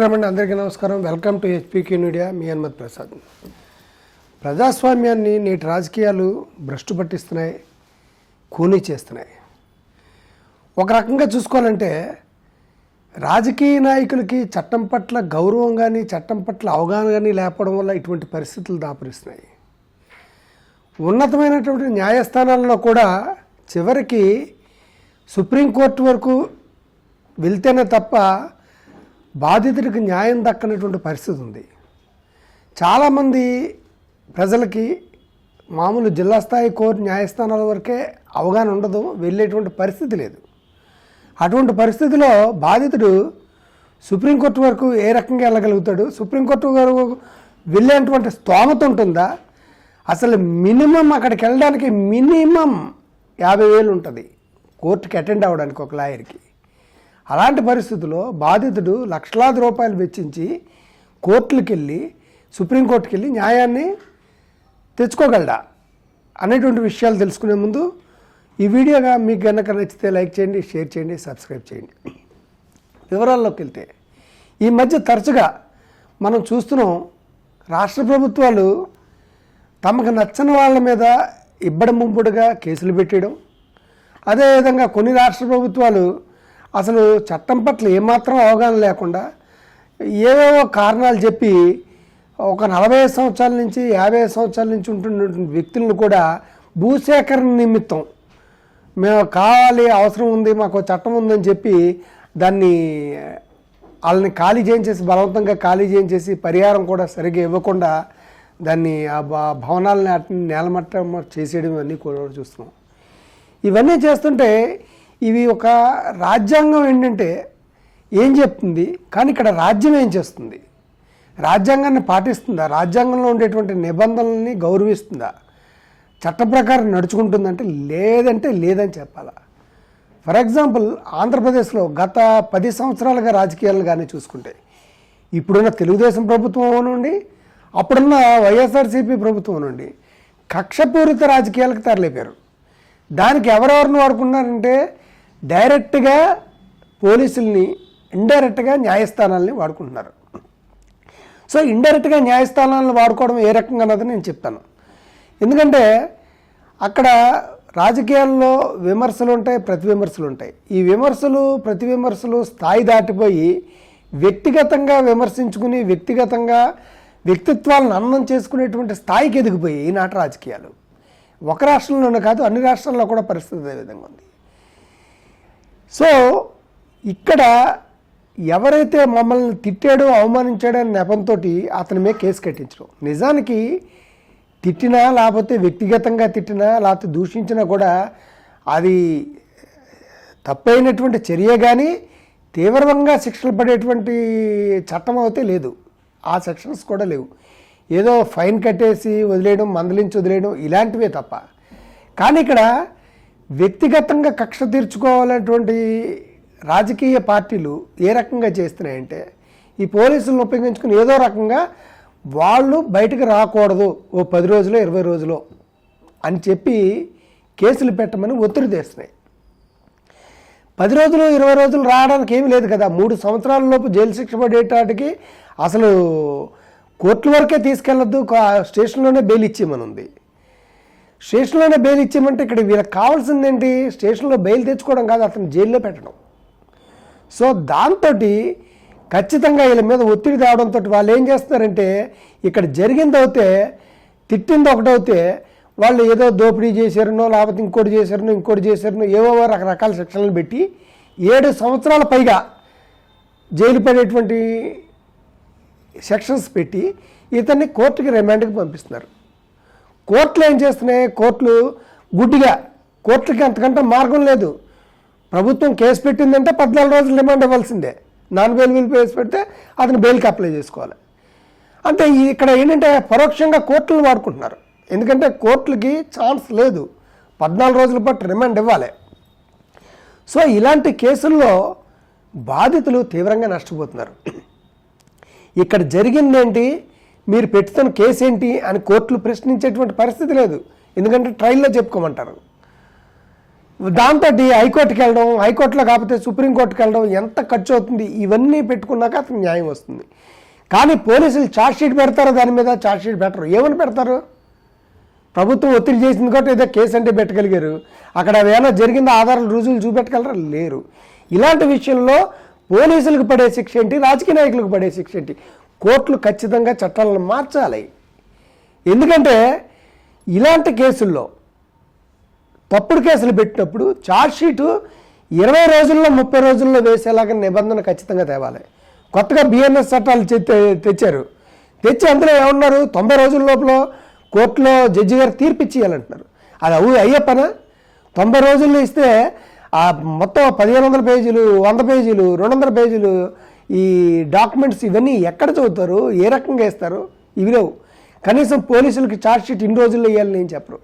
రమణ అందరికీ నమస్కారం. Welcome to HPK media మీ హనుమత్ ప్రసాద్. ప్రజాస్వామ్యాన్ని నేటి రాజకీయాలు భ్రష్టు పట్టిస్తున్నాయి కూనీ చేస్తున్నాయి. ఒక రకంగా చూసుకోవాలంటే రాజకీయ నాయకులకి చట్టం పట్ల గౌరవం కానీ చట్టం పట్ల అవగాహన కానీ లేకపోవడం వల్ల ఇటువంటి పరిస్థితులు దాపరిస్తున్నాయి. ఉన్నతమైనటువంటి న్యాయస్థానాల్లో కూడా చివరికి సుప్రీంకోర్టు వరకు వెళ్తేనే తప్ప బాధితుడికి న్యాయం దక్కనటువంటి పరిస్థితి ఉంది. చాలామంది ప్రజలకి మామూలు జిల్లా స్థాయి కోర్టు న్యాయస్థానాల వరకే అవగాహన ఉండదు వెళ్ళేటువంటి పరిస్థితి లేదు. అటువంటి పరిస్థితిలో బాధితుడు సుప్రీంకోర్టు వరకు ఏ రకంగా వెళ్ళగలుగుతాడు? సుప్రీంకోర్టు వరకు వెళ్ళేటువంటి స్తోమత ఉంటుందా? అసలు మినిమం అక్కడికి వెళ్ళడానికి మినిమం యాభై వేలు ఉంటుంది కోర్టుకి అటెండ్ అవ్వడానికి ఒక లాయర్కి. అలాంటి పరిస్థితుల్లో బాధితుడు లక్షలాది రూపాయలు వెచ్చించి కోర్టులకు వెళ్ళి సుప్రీంకోర్టుకి వెళ్ళి న్యాయాన్ని తెచ్చుకోగలడా అనేటువంటి విషయాలు తెలుసుకునే ముందు ఈ వీడియోగా మీకు కనుక నచ్చితే లైక్ చేయండి షేర్ చేయండి సబ్స్క్రైబ్ చేయండి. వివరాల్లోకి వెళ్తే ఈ మధ్య తరచుగా మనం చూస్తున్నాం రాష్ట్ర ప్రభుత్వాలు తమకు నచ్చని వాళ్ళ మీద ఇబ్బడి ముంపుడుగా కేసులు పెట్టడం అదేవిధంగా కొన్ని రాష్ట్ర ప్రభుత్వాలు అసలు చట్టం పట్ల ఏమాత్రం అవగాహన లేకుండా ఏవేవో కారణాలు చెప్పి ఒక నలభై సంవత్సరాల నుంచి యాభై సంవత్సరాల నుంచి ఉంటున్నటువంటి వ్యక్తులను కూడా భూసేకరణ నిమిత్తం మేము కావాలి అవసరం ఉంది మాకు చట్టం ఉందని చెప్పి దాన్ని వాళ్ళని ఖాళీ చేయించేసి బలవంతంగా ఖాళీ చేయించేసి పరిహారం కూడా సరిగ్గా ఇవ్వకుండా దాన్ని ఆ భవనాలని అట్ని నేలమట్టం చేసేయడం అన్నీ కూడా చూస్తున్నాం. ఇవన్నీ చేస్తుంటే ఇవి ఒక రాజ్యాంగం ఏంటంటే ఏం చెప్తుంది? కానీ ఇక్కడ రాజ్యం ఏం చేస్తుంది? రాజ్యాంగాన్ని పాటిస్తుందా? రాజ్యాంగంలో ఉండేటువంటి నిబంధనల్ని గౌరవిస్తుందా? చట్ట ప్రకారం నడుచుకుంటుందంటే లేదంటే లేదని చెప్పాలా? ఫర్ ఎగ్జాంపుల్ ఆంధ్రప్రదేశ్లో గత పది సంవత్సరాలుగా రాజకీయాలు కానీ చూసుకుంటే ఇప్పుడున్న తెలుగుదేశం ప్రభుత్వం అవనండి అప్పుడున్న వైఎస్ఆర్సీపీ ప్రభుత్వం నుండి కక్షపూరిత రాజకీయాలకు తరలిపారు. దానికి ఎవరెవరిని వాడుకున్నారంటే డైరెక్ట్గా పోలీసుల్ని ఇండైరెక్ట్గా న్యాయస్థానాలని వాడుకుంటున్నారు. సో ఇండైరెక్ట్గా న్యాయస్థానాలను వాడుకోవడం ఏ రకంగా అన్నది నేను చెప్తాను. ఎందుకంటే అక్కడ రాజకీయాల్లో విమర్శలు ఉంటాయి ప్రతి విమర్శలు ఉంటాయి. ఈ విమర్శలు ప్రతి విమర్శలు స్థాయి దాటిపోయి వ్యక్తిగతంగా విమర్శించుకుని వ్యక్తిగతంగా వ్యక్తిత్వాలను అన్నం చేసుకునేటువంటి స్థాయికి ఎదిగిపోయి ఈనాటి రాజకీయాలు. ఒక రాష్ట్రంలోనే కాదు అన్ని రాష్ట్రాల్లో కూడా పరిస్థితి అదే విధంగా ఉంది. సో ఇక్కడ ఎవరైతే మమ్మల్ని తిట్టాడో అవమానించాడో అనే నెపంతో అతని మీద కేసు కట్టించడం. నిజానికి తిట్టినా లేకపోతే వ్యక్తిగతంగా తిట్టినా లేకపోతే దూషించినా కూడా అది తప్పైనటువంటి చర్య కానీ తీవ్రంగా శిక్షలు పడేటువంటి చట్టం అయితే లేదు. ఆ సెక్షన్స్ కూడా లేవు. ఏదో ఫైన్ కట్టేసి వదిలేయడం మందలించి వదిలేయడం ఇలాంటివే తప్ప. కానీ ఇక్కడ వ్యక్తిగతంగా కక్ష తీర్చుకోవాలనేటువంటి రాజకీయ పార్టీలు ఏ రకంగా చేస్తున్నాయంటే ఈ పోలీసులను ఉపయోగించుకుని ఏదో రకంగా వాళ్ళు బయటకు రాకూడదు ఓ పది రోజులో ఇరవై రోజులో అని చెప్పి కేసులు పెట్టమని ఒత్తిడి తెస్తున్నాయి. పది రోజులు ఇరవై రోజులు రావడానికి ఏమీ లేదు కదా. మూడు సంవత్సరాల లోపు జైలు శిక్ష పడేటాటికి అసలు కోర్టుల వరకే తీసుకెళ్ళొద్దు కా- స్టేషన్లోనే బెయిల్ ఇచ్చేయమని ఉంది. స్టేషన్లోనే బెయిల్ ఇచ్చేయమంటే ఇక్కడ వీళ్ళకి కావాల్సింది ఏంటి స్టేషన్లో బెయిల్ తెచ్చుకోవడం కాదు అతను జైల్లో పెట్టడం. సో దాంతో ఖచ్చితంగా వీళ్ళ మీద ఒత్తిడి తేవడంతో వాళ్ళు ఏం చేస్తున్నారంటే ఇక్కడ జరిగింది అవుతే తిట్టింది ఒకటవుతే వాళ్ళు ఏదో దోపిడీ చేశారనో లేకపోతే ఇంకోటి చేశారనో ఇంకోటి చేశారనో ఏవో రకరకాల శిక్షణలు పెట్టి ఏడు సంవత్సరాల పైగా జైలు పడేటువంటి సెక్షన్స్ పెట్టి ఇతన్ని కోర్టుకి రిమాండ్కి పంపిస్తున్నారు. కోర్టులు ఏం చేస్తున్నాయి? కోర్టులు గుడ్డిగా. కోర్టులకి అంతకంటే మార్గం లేదు. ప్రభుత్వం కేసు పెట్టిందంటే పద్నాలుగు రోజులు రిమాండ్ ఇవ్వాల్సిందే. నాన్ బెయిల్ బిల్ కేసు పెడితే అతను బెయిల్కి అప్లై చేసుకోవాలి. అంటే ఇక్కడ ఏంటంటే పరోక్షంగా కోర్టులు వాడుకుంటున్నారు. ఎందుకంటే కోర్టులకి ఛాన్స్ లేదు. పద్నాలుగు రోజుల పాటు రిమాండ్ ఇవ్వాలి. సో ఇలాంటి కేసుల్లో బాధితులు తీవ్రంగా నష్టపోతున్నారు. ఇక్కడ జరిగిందేంటి? మీరు పెట్టుతున్న కేసు ఏంటి అని కోర్టులు ప్రశ్నించేటువంటి పరిస్థితి లేదు. ఎందుకంటే ట్రయల్లో చెప్పుకోమంటారు. దాంతో హైకోర్టుకి వెళ్ళడం హైకోర్టులో కాకపోతే సుప్రీంకోర్టుకి వెళ్ళడం ఎంత ఖర్చు అవుతుంది ఇవన్నీ పెట్టుకున్నాక అతనికి న్యాయం వస్తుంది. కానీ పోలీసులు షీట్ పెడతారు దాని మీద? షీట్ పెట్టరు. ఏమని పెడతారు? ప్రభుత్వం ఒత్తిడి చేసింది కాబట్టి ఏదో కేసు అంటే పెట్టగలిగారు. అక్కడ ఏమైనా జరిగిందో? ఆధారాలు రుజువులు చూపెట్టగలరా? లేరు. ఇలాంటి విషయంలో పోలీసులకు పడే శిక్ష ఏంటి? రాజకీయ నాయకులకు పడే శిక్ష ఏంటి? కోర్టులు ఖచ్చితంగా చట్టాలను మార్చాలి. ఎందుకంటే ఇలాంటి కేసుల్లో తప్పుడు కేసులు పెట్టినప్పుడు ఛార్జ్షీటు ఇరవై రోజుల్లో ముప్పై రోజుల్లో వేసేలాగా నిబంధన ఖచ్చితంగా తేవాలి. కొత్తగా బిఎన్ఎస్ చట్టాలు తె- తెచ్చారు. తెచ్చి అందులో ఏమన్నారు? తొంభై రోజుల లోపల కోర్టులో జడ్జి గారు తీర్పు ఇచ్చేయాలంటున్నారు. అది అవు అయ్యే పనా? తొంభై రోజుల్లో ఇస్తే ఆ మొత్తం పదిహేను వందల పేజీలు వంద పేజీలు రెండు వందల పేజీలు ఈ డాక్యుమెంట్స్ ఇవన్నీ ఎక్కడ చదువుతారు? ఏ రకంగా ఇస్తారు ఇవి లేవు. కనీసం పోలీసులకి ఛార్జ్షీట్ ఇన్ని రోజుల్లో వేయాలని ఏం చెప్పరు.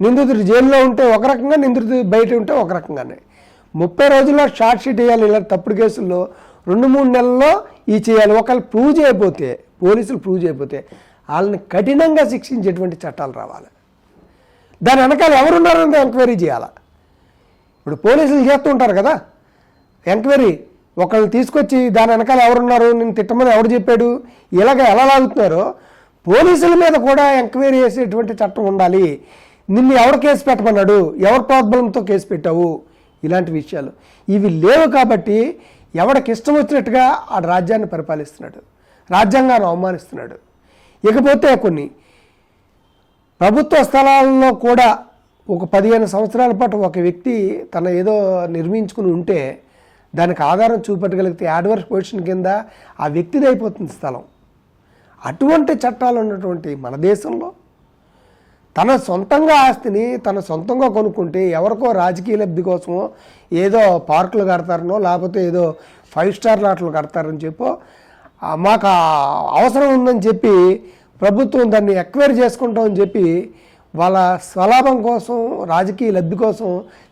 నిందితుడు జైల్లో ఉంటే ఒక రకంగా నిందితుడు బయట ఉంటే ఒక రకంగానే. ముప్పై రోజుల్లో షార్ట్ షీట్ వేయాలి ఇలా తప్పుడు కేసుల్లో రెండు మూడు నెలల్లో ఈ చేయాలి. ఒకవేళ ప్రూవ్ చేయకపోతే పోలీసులు ప్రూవ్ చేయకపోతే వాళ్ళని కఠినంగా శిక్షించేటువంటి చట్టాలు రావాలి. దాని వెనకాల ఎవరున్నారని ఎంక్వైరీ చేయాలి? ఇప్పుడు పోలీసులు చేస్తుంటారు కదా? ఎంక్వైరీ ఒకళ్ళు తీసుకొచ్చి దాని వెనకాల ఎవరున్నారు? నేను తిట్టమని ఎవరు చెప్పాడు? ఇలాగ ఎలా లాగుతున్నారో పోలీసుల మీద కూడా ఎంక్వైరీ చేసేటువంటి చట్టం ఉండాలి. నిన్ను ఎవరు కేసు పెట్టమన్నాడు? ఎవరి ప్రాబ్లంతో కేసు పెట్టావు? ఇలాంటి విషయాలు. ఇవి లేవు కాబట్టి ఎవడికి ఇష్టం వచ్చినట్టుగా ఆ రాజ్యాన్ని పరిపాలిస్తున్నాడు. రాజ్యాంగాన్ని అవమానిస్తున్నాడు. ఇకపోతే కొన్ని ప్రభుత్వ స్థలాల్లో కూడా ఒక పదిహేను సంవత్సరాల పాటు ఒక వ్యక్తి తన ఏదో నిర్మించుకుని ఉంటే దానికి ఆధారం చూపెట్టగలిగితే యాడ్వర్స్ పొజిషన్ కింద ఆ వ్యక్తిది అయిపోతుంది స్థలం. అటువంటి చట్టాలు ఉన్నటువంటి మన దేశంలో తన సొంతంగా ఆస్తిని తన సొంతంగా కొనుక్కుంటే ఎవరికో రాజకీయ లబ్ధి కోసమో ఏదో పార్కులు కడతారనో లేకపోతే ఏదో ఫైవ్ స్టార్ లాట్లు కడతారని చెప్పో మాకు అవసరం ఉందని చెప్పి ప్రభుత్వం దాన్ని ఎక్వైర్ చేసుకుంటామని చెప్పి వాళ్ళ స్వలాభం కోసం రాజకీయ లబ్ధి కోసం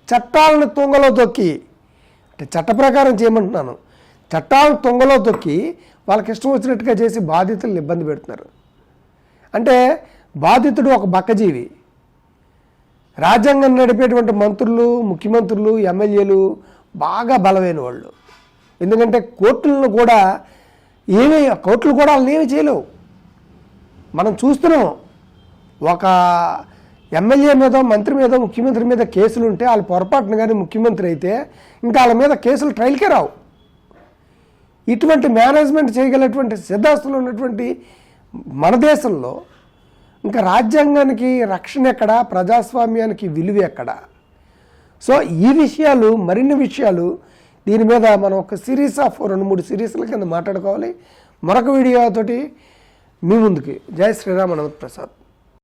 చట్టాలను తుంగలో తొక్కి అంటే చట్ట ప్రకారం చేయమంటున్నాను. చట్టాలను తుంగలో తొక్కి వాళ్ళకి ఇష్టం వచ్చినట్టుగా చేసి బాధితులను ఇబ్బంది పెడుతున్నారు. అంటే బాధితుడు ఒక బక్కజీవి. రాజ్యాంగం నడిపేటువంటి మంత్రులు ముఖ్యమంత్రులు ఎమ్మెల్యేలు బాగా బలమైన వాళ్ళు. ఎందుకంటే కోర్టులను కూడా ఏమీ కోర్టులు కూడా వాళ్ళని ఏమీ చేయలేవు. మనం చూస్తున్నాం ఒక ఎమ్మెల్యే మీద మంత్రి మీద ముఖ్యమంత్రి మీద కేసులు ఉంటే వాళ్ళు పొరపాటున కానీ ముఖ్యమంత్రి అయితే ఇంకా వాళ్ళ మీద కేసులు ట్రయల్కే రావు. ఇటువంటి మేనేజ్మెంట్ చేయగలటువంటి సిద్ధాస్తులు ఉన్నటువంటి మన దేశంలో ఇంకా రాజ్యాంగానికి రక్షణ ఎక్కడ ప్రజాస్వామ్యానికి విలువ ఎక్కడ? సో ఈ విషయాలు మరిన్ని విషయాలు దీని మీద మనం ఒక సిరీస్ ఆఫ్ రెండు మూడు సిరీస్ల కింద మాట్లాడుకోవాలి. మరొక వీడియోతోటి మీ ముందుకి. జై శ్రీరామ్ ప్రసాద్.